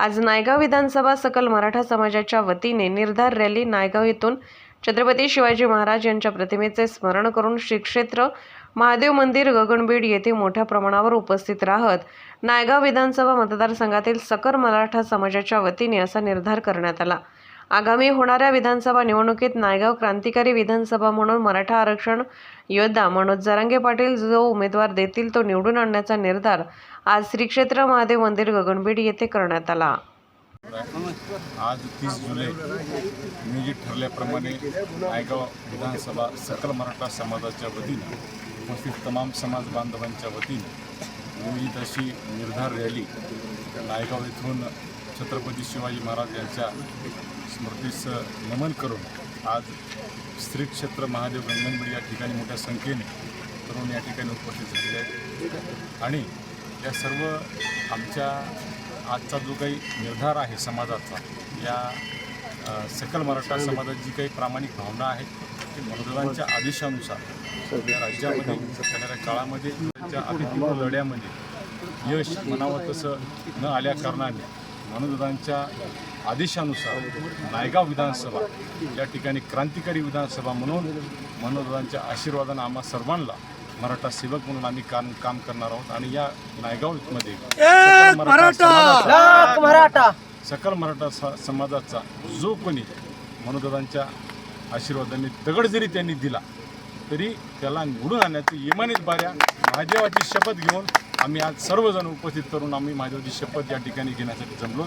आज नायगाव विधानसभा सकल मराठा समाजाच्या वतीने निर्धार रॅली नायगाव येथून छत्रपती शिवाजी महाराज यांच्या प्रतिमेचे स्मरण करून श्री क्षेत्र महादेव मंदिर गगनबीड येथे मोठ्या प्रमाणावर उपस्थित राहत नायगाव विधानसभा मतदारसंघातील सकल मराठा समाजाच्या वतीने असा निर्धार करण्यात आला. आगामी होणाऱ्या विधानसभा निवडणुकीत नायगाव क्रांतिकारी विधानसभा म्हणून मराठा आरक्षण योद्धा मनोज जरांगे पाटील जो उमेदवार देतील तो निवडून आणण्याचा निर्धार आज श्री क्षेत्र महादेव मंदिर गगनबीड येथे करण्यात आला. आज तीस जुलै नियोजित ठरल्याप्रमाणे नायगाव विधानसभा सकल मराठा समाजाच्या वतीनं उपस्थित तमाम समाज बांधवांच्या वतीनं नियोजित अशी निर्धार रॅली नायगाव इथून छत्रपती शिवाजी महाराज यांच्या स्मृतीस नमन करून आज श्री क्षेत्र महादेव गंगनबडी या ठिकाणी मोठ्या संख्येने तरुण या ठिकाणी उपस्थित झालेले आहेत. आणि या सर्व आमच्या आजचा जो काही निर्धार आहे समाजाचा या सकल मराठा समाजात जी काही प्रामाणिक भावना आहे ती मनोदलांच्या आदेशानुसार या राज्यामध्ये येणाऱ्या काळामध्ये त्यांच्या अतिपूर्व लढ्यामध्ये यश म्हणावं तसं न आल्या कारणाने मनोदरांच्या आदेशानुसार नायगाव विधानसभा या ठिकाणी क्रांतिकारी विधानसभा म्हणून मनोदरांच्या आशीर्वादानं आम्हा सर्वांना मराठा सेवक म्हणून आम्ही काम काम करणार आहोत. आणि या नायगावमध्ये सकल मराठा समाजाचा- लाख मराठा! सकल मराठा स- समाजाचा जो कोणी मनोदादांच्या आशीर्वादाने दगड जरी त्यांनी दिला तरी त्याला निवडून आणण्याची इमानीत बाऱ्या महादेवाची शपथ घेऊन आम्ही आज सर्वजण उपस्थित करून आम्ही माझ्यावरची शपथ या ठिकाणी घेण्यासाठी जमलो.